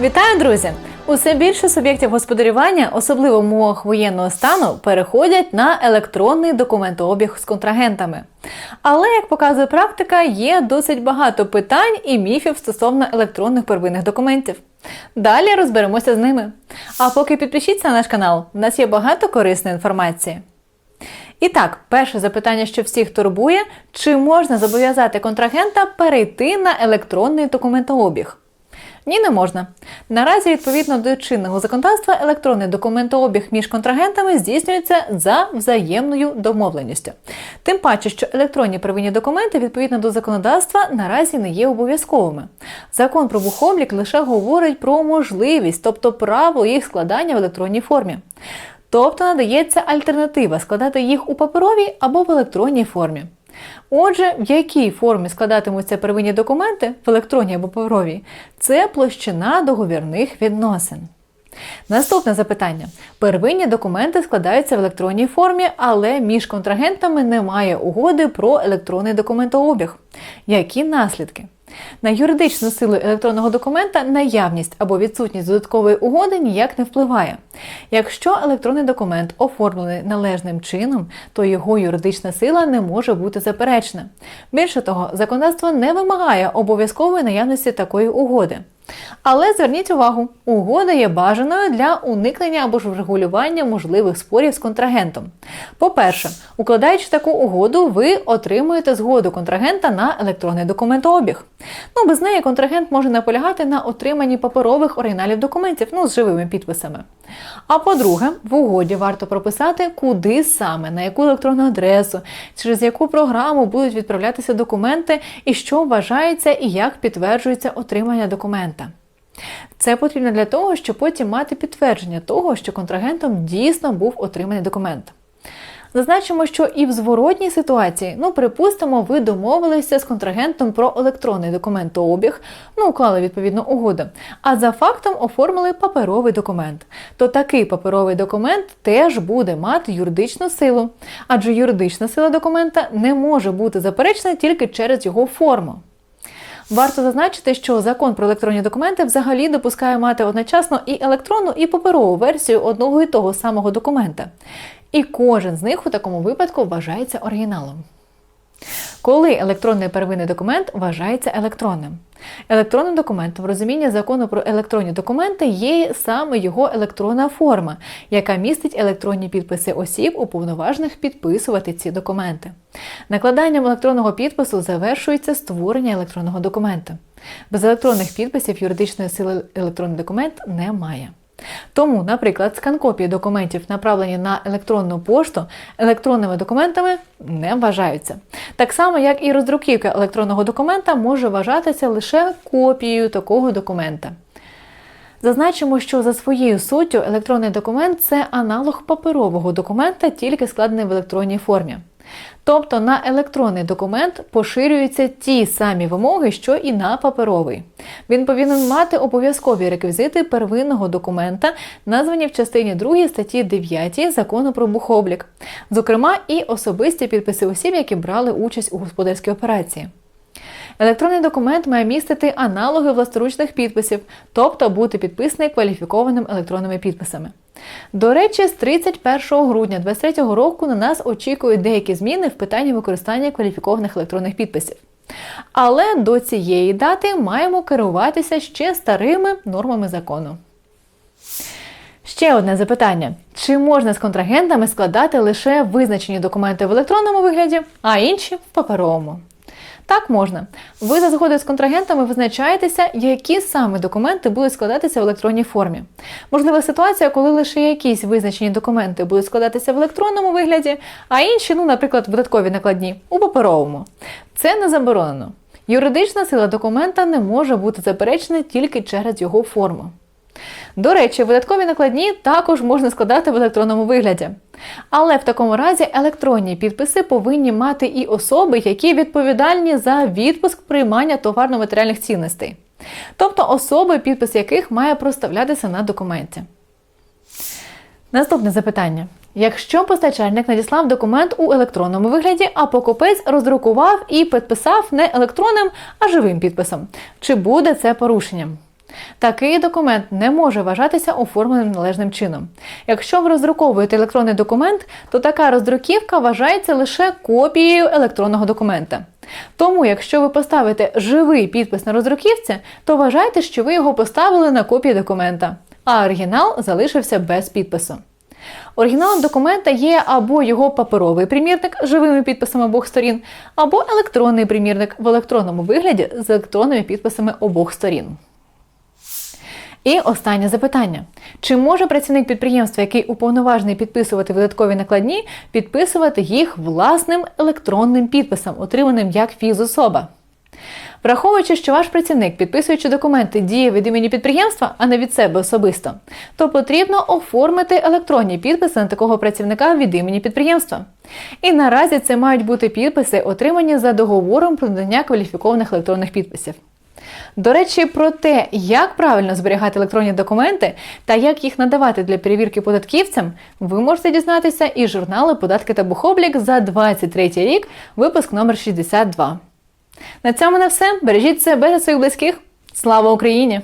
Вітаю, друзі! Усе більше суб'єктів господарювання, особливо в умовах воєнного стану, переходять на електронний документообіг з контрагентами. Але, як показує практика, є досить багато питань і міфів стосовно електронних первинних документів. Далі розберемося з ними. А поки підпишіться на наш канал, в нас є багато корисної інформації. І так, перше запитання, що всіх турбує: чи можна зобов'язати контрагента перейти на електронний документообіг? Ні, не можна. Наразі, відповідно до чинного законодавства, електронний документообіг між контрагентами здійснюється за взаємною домовленістю. Тим паче, що електронні первинні документи відповідно до законодавства наразі не є обов'язковими. Закон про бухоблік лише говорить про можливість, тобто право їх складання в електронній формі. Тобто надається альтернатива складати їх у паперовій або в електронній формі. Отже, в якій формі складатимуться первинні документи в електронній або паперовій, це площина договірних відносин. Наступне запитання: первинні документи складаються в електронній формі, але між контрагентами немає угоди про електронний документообіг. Які наслідки? На юридичну силу електронного документа наявність або відсутність додаткової угоди ніяк не впливає. Якщо електронний документ оформлений належним чином, то його юридична сила не може бути заперечена. Більше того, законодавство не вимагає обов'язкової наявності такої угоди. Але зверніть увагу, угода є бажаною для уникнення або ж врегулювання можливих спорів з контрагентом. По-перше, укладаючи таку угоду, ви отримуєте згоду контрагента на електронний документообіг. Ну, без неї контрагент може наполягати на отриманні паперових оригіналів документів, ну з живими підписами. А по-друге, в угоді варто прописати, куди саме, на яку електронну адресу, через яку програму будуть відправлятися документи, і що вважається і як підтверджується отримання документа. Це потрібно для того, щоб потім мати підтвердження того, що контрагентом дійсно був отриманий документ. Зазначимо, що і в зворотній ситуації, ну припустимо, ви домовилися з контрагентом про електронний документообіг, ну уклали відповідну угоду, а за фактом оформили паперовий документ. То такий паперовий документ теж буде мати юридичну силу, адже юридична сила документа не може бути заперечена тільки через його форму. Варто зазначити, що закон про електронні документи взагалі допускає мати одночасно і електронну, і паперову версію одного і того самого документа. І кожен з них у такому випадку вважається оригіналом. Коли електронний первинний документ вважається електронним. Електронним документом в розумінні закону про електронні документи є саме його електронна форма, яка містить електронні підписи осіб, уповноважених підписувати ці документи. Накладанням електронного підпису завершується створення електронного документа. Без електронних підписів юридичної сили електронний документ немає. Тому, наприклад, скан-копії документів, направлені на електронну пошту, електронними документами не вважаються. Так само, як і роздруківка електронного документа може вважатися лише копією такого документа. Зазначимо, що за своєю суттю електронний документ це аналог паперового документа, тільки складений в електронній формі. Тобто на електронний документ поширюються ті самі вимоги, що і на паперовий. Він повинен мати обов'язкові реквізити первинного документа, названі в частині 2 статті 9 закону про бухоблік, зокрема і особисті підписи осіб, які брали участь у господарській операції. Електронний документ має містити аналоги власторучних підписів, тобто бути підписаний кваліфікованим електронними підписами. До речі, з 31 грудня 2023 року на нас очікують деякі зміни в питанні використання кваліфікованих електронних підписів. Але до цієї дати маємо керуватися ще старими нормами закону. Ще одне запитання: чи можна з контрагентами складати лише визначені документи в електронному вигляді, а інші в паперовому? Так можна. Ви за згодою з контрагентами визначаєтеся, які саме документи будуть складатися в електронній формі. Можлива ситуація, коли лише якісь визначені документи будуть складатися в електронному вигляді, а інші, ну, наприклад, видаткові накладні у паперовому. Це не заборонено. Юридична сила документа не може бути заперечена тільки через його форму. До речі, видаткові накладні також можна складати в електронному вигляді. Але в такому разі електронні підписи повинні мати і особи, які відповідальні за відпуск приймання товарно-матеріальних цінностей. Тобто особи, підпис яких має проставлятися на документі. Наступне запитання. Якщо постачальник надіслав документ у електронному вигляді, а покупець роздрукував і підписав не електронним, а живим підписом, чи буде це порушенням? Такий документ не може вважатися оформленим належним чином. Якщо ви роздруковуєте електронний документ, то така роздруківка вважається лише копією електронного документа. Тому, якщо ви поставите живий підпис на роздруківці, то вважайте, що ви його поставили на копії документа, а оригінал залишився без підпису. Оригіналом документа є або його паперовий примірник з живими підписами обох сторін, або електронний примірник в електронному вигляді з електронними підписами обох сторін. І останнє запитання: чи може працівник підприємства, який уповноважений підписувати видаткові накладні, підписувати їх власним електронним підписом, отриманим як фізособа? Враховуючи, що ваш працівник, підписуючи документи, діє від імені підприємства, а не від себе особисто, то потрібно оформити електронні підписи на такого працівника від імені підприємства. І наразі це мають бути підписи, отримані за договором про надання кваліфікованих електронних підписів. До речі, про те, як правильно зберігати електронні документи та як їх надавати для перевірки податківцям, ви можете дізнатися із журналу Податки та бухоблік за 23 рік, випуск номер 62. На цьому на все. Бережіть себе та своїх близьких. Слава Україні!